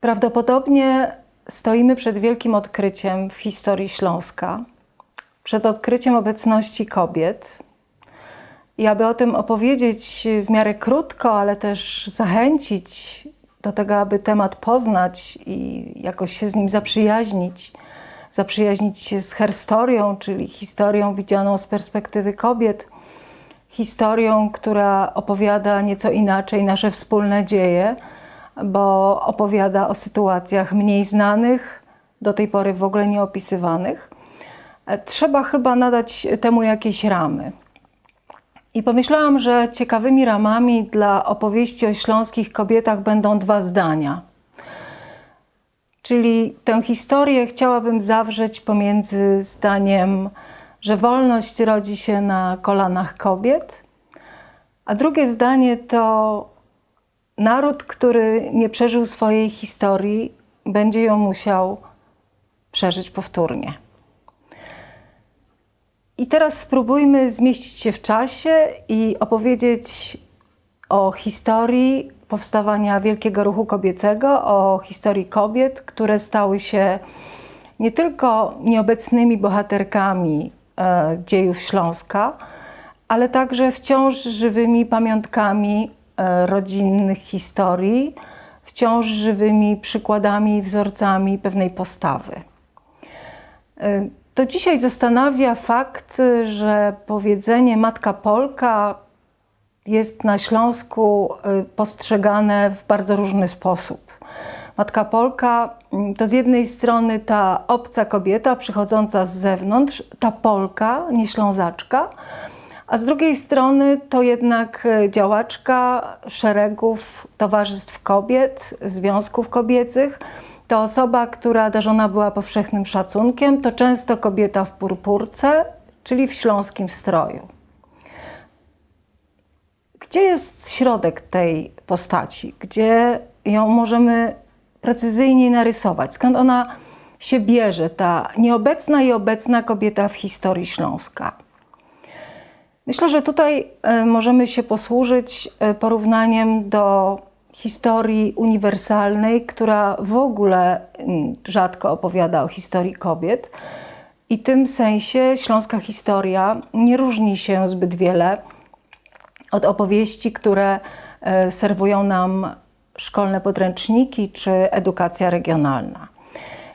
Prawdopodobnie stoimy przed wielkim odkryciem w historii Śląska, przed odkryciem obecności kobiet. I aby o tym opowiedzieć w miarę krótko, ale też zachęcić do tego, aby temat poznać i jakoś się z nim zaprzyjaźnić, zaprzyjaźnić się z historią, czyli historią widzianą z perspektywy kobiet, historią, która opowiada nieco inaczej nasze wspólne dzieje, bo opowiada o sytuacjach mniej znanych, do tej pory w ogóle nieopisywanych. Trzeba chyba nadać temu jakieś ramy. I pomyślałam, że ciekawymi ramami dla opowieści o śląskich kobietach będą dwa zdania. Czyli tę historię chciałabym zawrzeć pomiędzy zdaniem, że wolność rodzi się na kolanach kobiet, a drugie zdanie to naród, który nie przeżył swojej historii, będzie ją musiał przeżyć powtórnie. I teraz spróbujmy zmieścić się w czasie i opowiedzieć o historii powstawania Wielkiego Ruchu Kobiecego, o historii kobiet, które stały się nie tylko nieobecnymi bohaterkami e, dziejów Śląska, ale także wciąż żywymi pamiątkami rodzinnych historii, wciąż żywymi przykładami, wzorcami pewnej postawy. E, to dzisiaj zastanawia fakt, że powiedzenie Matka Polka jest na Śląsku y, postrzegane w bardzo różny sposób. Matka Polka mm, to z jednej strony ta obca kobieta przychodząca z zewnątrz, ta Polka, nie Ślązaczka, a z drugiej strony to jednak y, działaczka szeregów towarzystw kobiet, związków kobiecych, to osoba, która darzona była powszechnym szacunkiem, to często kobieta w purpurce, czyli w śląskim stroju. Gdzie jest środek tej postaci? Gdzie ją możemy precyzyjniej narysować? Skąd ona się bierze, ta nieobecna i obecna kobieta w historii Śląska? Myślę, że tutaj e, możemy się posłużyć e, porównaniem do historii uniwersalnej, która w ogóle rzadko opowiada o historii kobiet. I w tym sensie śląska historia nie różni się zbyt wiele od opowieści, które e, serwują nam szkolne podręczniki czy edukacja regionalna.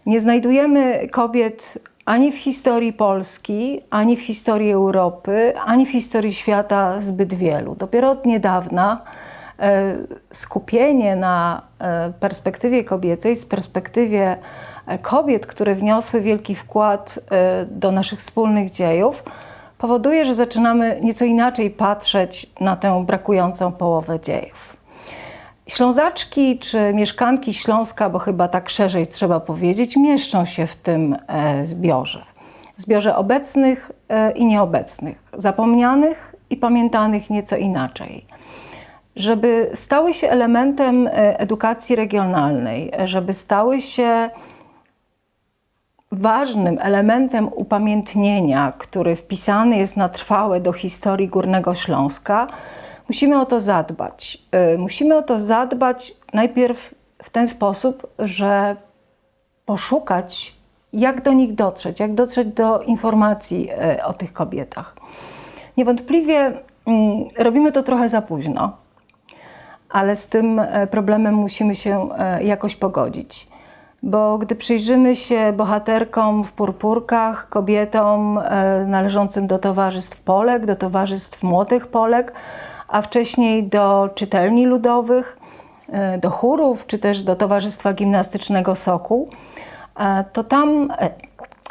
Nie znajdujemy kobiet ani w historii Polski, ani w historii Europy, ani w historii świata zbyt wielu. Dopiero od niedawna E, skupienie na e, perspektywie kobiecej, z perspektywie e, kobiet, które wniosły wielki wkład do naszych wspólnych dziejów, powoduje, że zaczynamy nieco inaczej patrzeć na tę brakującą połowę dziejów. Ślązaczki czy mieszkanki Śląska, bo chyba tak szerzej trzeba powiedzieć, mieszczą się w tym zbiorze. Zbiorze obecnych i nieobecnych, zapomnianych i pamiętanych nieco inaczej żeby stały się elementem e, edukacji regionalnej, żeby stały się ważnym elementem upamiętnienia, który wpisany jest na trwałe do historii Górnego Śląska, musimy o to zadbać. E, musimy o to zadbać najpierw w ten sposób, że poszukać, jak do nich dotrzeć, jak dotrzeć do informacji e, o tych kobietach. Niewątpliwie mm, robimy to trochę za późno ale z tym e, problemem musimy się e, jakoś pogodzić. Bo gdy przyjrzymy się bohaterkom w purpurkach, kobietom e, należącym do towarzystw Polek, do towarzystw młodych Polek, a wcześniej do czytelni ludowych, do chórów, czy też do Towarzystwa Gimnastycznego Soku, to tam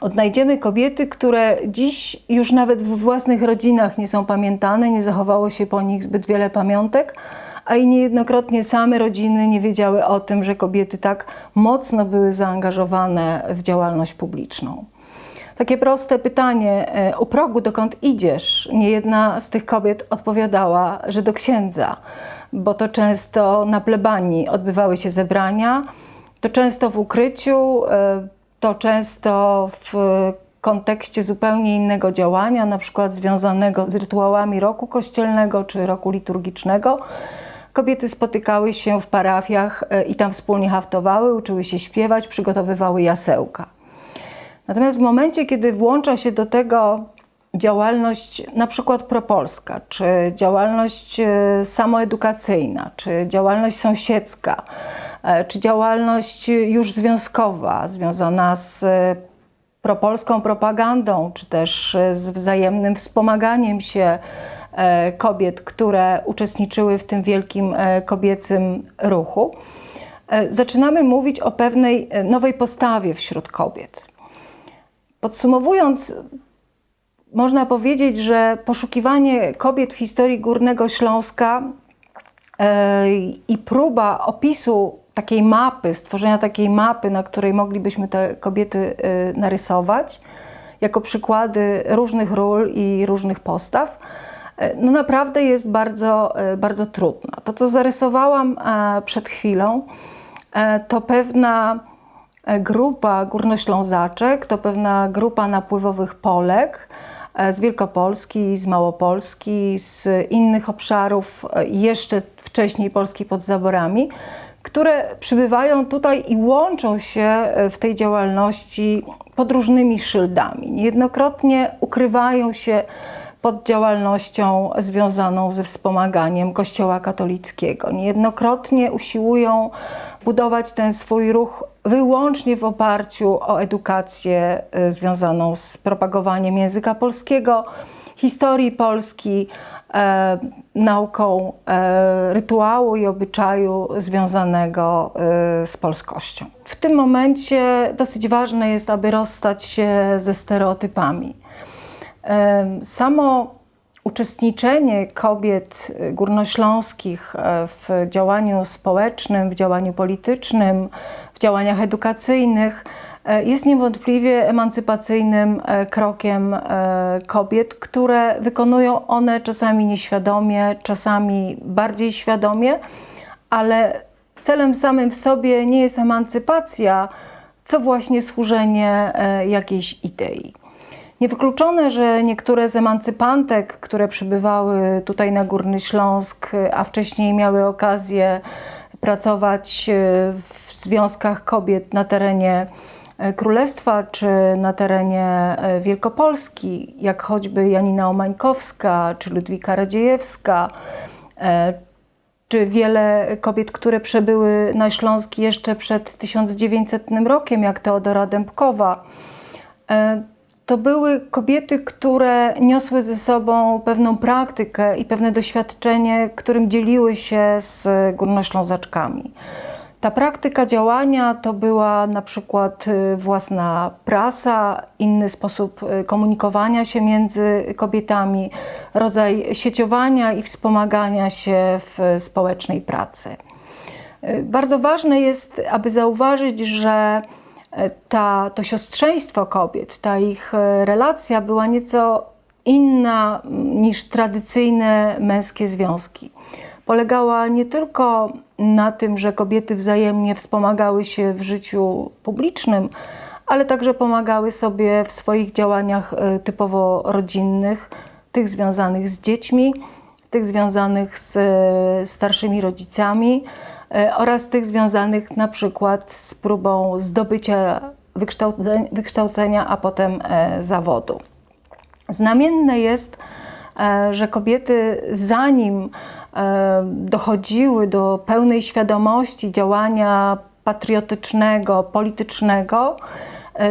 odnajdziemy kobiety, które dziś już nawet w własnych rodzinach nie są pamiętane, nie zachowało się po nich zbyt wiele pamiątek, a i niejednokrotnie same rodziny nie wiedziały o tym, że kobiety tak mocno były zaangażowane w działalność publiczną. Takie proste pytanie e, u progu, dokąd idziesz? Niejedna z tych kobiet odpowiadała, że do księdza, bo to często na plebanii odbywały się zebrania, to często w ukryciu, e, to często w kontekście zupełnie innego działania, na przykład związanego z rytuałami roku kościelnego czy roku liturgicznego kobiety spotykały się w parafiach e, i tam wspólnie haftowały, uczyły się śpiewać, przygotowywały jasełka. Natomiast w momencie, kiedy włącza się do tego działalność na przykład propolska, czy działalność e, samoedukacyjna, czy działalność sąsiedzka, e, czy działalność już związkowa związana z e, propolską propagandą, czy też z wzajemnym wspomaganiem się kobiet, które uczestniczyły w tym wielkim kobiecym ruchu, zaczynamy mówić o pewnej nowej postawie wśród kobiet. Podsumowując, można powiedzieć, że poszukiwanie kobiet w historii Górnego Śląska e, i próba opisu takiej mapy, stworzenia takiej mapy, na której moglibyśmy te kobiety e, narysować, jako przykłady różnych ról i różnych postaw, e, no naprawdę jest bardzo, bardzo trudna. To, co zarysowałam przed chwilą, to pewna grupa górnoślązaczek, to pewna grupa napływowych Polek, E, z Wielkopolski, z Małopolski, z innych obszarów, e, jeszcze wcześniej Polski pod zaborami, które przybywają tutaj i łączą się e, w tej działalności pod różnymi szyldami. Niejednokrotnie ukrywają się pod działalnością związaną ze wspomaganiem Kościoła katolickiego. Niejednokrotnie usiłują budować ten swój ruch wyłącznie w oparciu o edukację y, związaną z propagowaniem języka polskiego, historii Polski, e, nauką e, rytuału i obyczaju związanego e, z polskością. W tym momencie dosyć ważne jest, aby rozstać się ze stereotypami. Samo uczestniczenie kobiet górnośląskich e, w działaniu społecznym, w działaniu politycznym, w działaniach edukacyjnych e, jest niewątpliwie emancypacyjnym e, krokiem kobiet, które wykonują one czasami nieświadomie, czasami bardziej świadomie, ale celem samym w sobie nie jest emancypacja, co właśnie służenie jakiejś idei. Niewykluczone, że niektóre z emancypantek, które przybywały tutaj na Górny Śląsk, a wcześniej miały okazję pracować w związkach kobiet na terenie e, Królestwa czy na terenie e, Wielkopolski, jak choćby Janina Omańkowska czy Ludwika Radziejewska, e, czy wiele kobiet, które przebyły na Śląsk jeszcze przed 1900 rokiem, jak Teodora Dębkowa to były kobiety, które niosły ze sobą pewną praktykę i pewne doświadczenie, którym dzieliły się z górnoślązaczkami. Ta praktyka działania to była na przykład y, własna prasa, inny sposób y, komunikowania się między kobietami, rodzaj sieciowania i wspomagania się w społecznej pracy. Y, bardzo ważne jest, aby zauważyć, że ta, to siostrzeństwo kobiet, ta ich e, relacja była nieco inna niż tradycyjne męskie związki. Polegała nie tylko na tym, że kobiety wzajemnie wspomagały się w życiu publicznym, ale także pomagały sobie w swoich działaniach e, typowo rodzinnych, tych związanych z dziećmi, tych związanych z e, starszymi rodzicami oraz tych związanych na przykład z próbą zdobycia wykształcenia, a potem e, zawodu. Znamienne jest, e, że kobiety zanim dochodziły do pełnej świadomości działania patriotycznego, politycznego,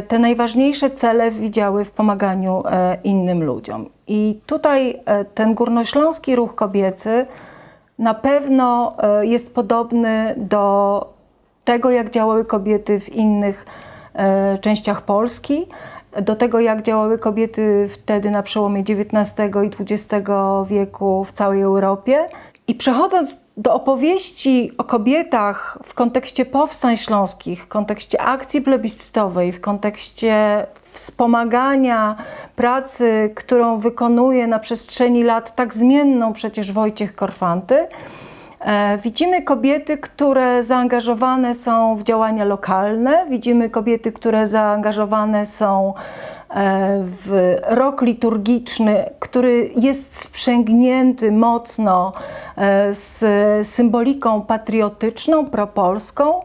te najważniejsze cele widziały w pomaganiu innym ludziom. I tutaj ten górnośląski ruch kobiecy na pewno e, jest podobny do tego, jak działały kobiety w innych e, częściach Polski, do tego, jak działały kobiety wtedy na przełomie XIX i XX wieku w całej Europie. I przechodząc do opowieści o kobietach w kontekście powstań śląskich, w kontekście akcji plebiscytowej, w kontekście wspomagania pracy, którą wykonuje na przestrzeni lat tak zmienną przecież Wojciech Korfanty, e, Widzimy kobiety, które zaangażowane są w działania lokalne, widzimy kobiety, które zaangażowane są w rok liturgiczny, który jest sprzęgnięty mocno e, z symboliką patriotyczną, propolską.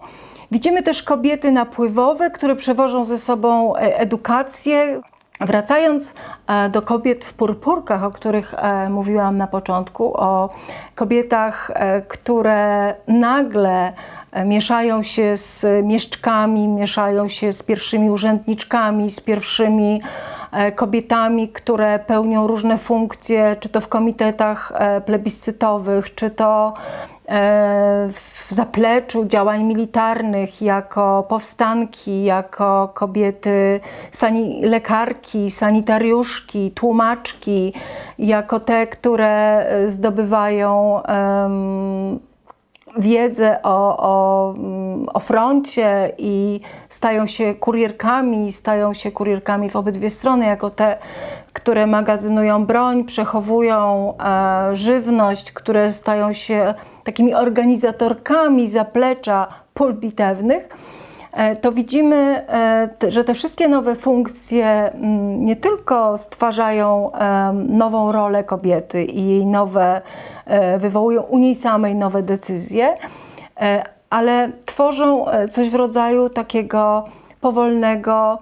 Widzimy też kobiety napływowe, które przewożą ze sobą e, edukację. Wracając e, do kobiet w purpurkach, o których e, mówiłam na początku, o kobietach, e, które nagle mieszają się z mieszczkami, mieszają się z pierwszymi urzędniczkami, z pierwszymi kobietami, które pełnią różne funkcje, czy to w komitetach e, plebiscytowych, czy to e, w zapleczu działań militarnych, jako powstanki, jako kobiety, sani- lekarki, sanitariuszki, tłumaczki, jako te, które e, zdobywają em, wiedzę o, o, o froncie i stają się kurierkami, stają się kurierkami w obydwie strony, jako te, które magazynują broń, przechowują e, żywność, które stają się takimi organizatorkami zaplecza pól bitewnych, e, to widzimy, e, że te wszystkie nowe funkcje mm, nie tylko stwarzają nową rolę kobiety i jej nowe, wywołują u niej samej nowe decyzje, ale tworzą e, coś w rodzaju takiego powolnego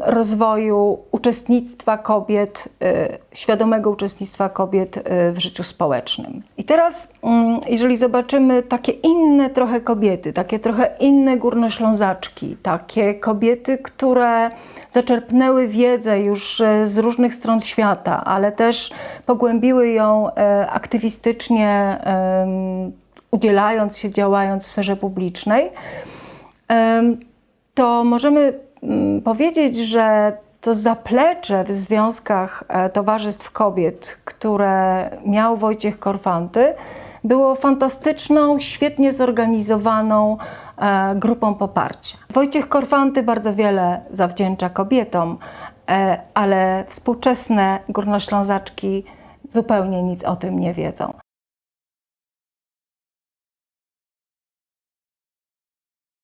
rozwoju uczestnictwa kobiet, e, świadomego uczestnictwa kobiet e, w życiu społecznym. I teraz, mm, jeżeli zobaczymy takie inne trochę kobiety, takie trochę inne górnoślązaczki, takie kobiety, które zaczerpnęły wiedzę już z różnych stron świata, ale też pogłębiły ją aktywistycznie, udzielając się, działając w sferze publicznej, to możemy mm, powiedzieć, że to zaplecze w związkach e, towarzystw kobiet, które miał Wojciech Korfanty, było fantastyczną, świetnie zorganizowaną e, grupą poparcia. Wojciech Korfanty bardzo wiele zawdzięcza kobietom, e, ale współczesne górnoślązaczki zupełnie nic o tym nie wiedzą.